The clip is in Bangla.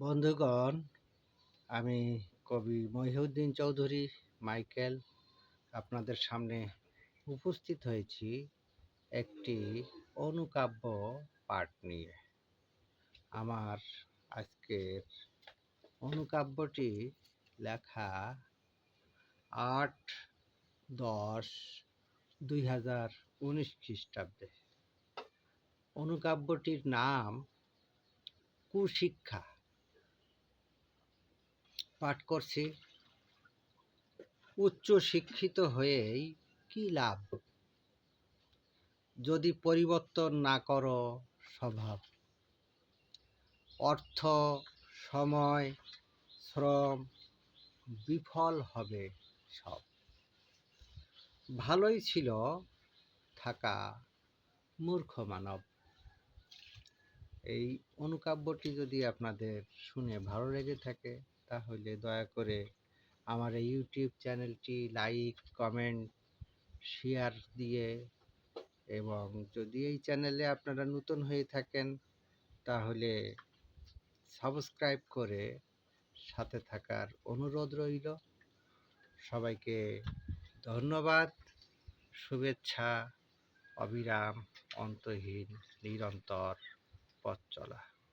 বন্ধুগণ, আমি কবি মহিউদ্দিন চৌধুরী, মাইকেল, আপনাদের সামনে উপস্থিত হয়েছি একটি অনুকাব্য পাঠ নিয়ে। আমার আজকের অনুকাব্যটি লেখা আট দশ দুই হাজার উনিশ খ্রিস্টাব্দে। অনুকাব্যটির নাম কুশিক্ষা। পাঠ করছি। উচ্চ শিক্ষিত হয়েই কি লাভ? যদি পরিবর্তন না করো, স্বভাব। অর্থ, সময়, শ্রম বিফল হবে সব। ভালোই ছিল থাকা মূর্খ মানব। এই অনুকাব্যটি যদি আপনাদের শুনে ভালো লেগে থাকে তাহলে দয়া করে আমার এই ইউটিউব চ্যানেলটি লাইক কমেন্ট শেয়ার দিয়ে এবং যদি এই চ্যানেলে আপনারা নতুন হয়ে থাকেন, তাহলে সাবস্ক্রাইব করে সাথে থাকার অনুরোধ রইল। সবাইকে ধন্যবাদ, শুভেচ্ছা, অবিরাম, অন্তহীন, নিরন্তর পথ চলা।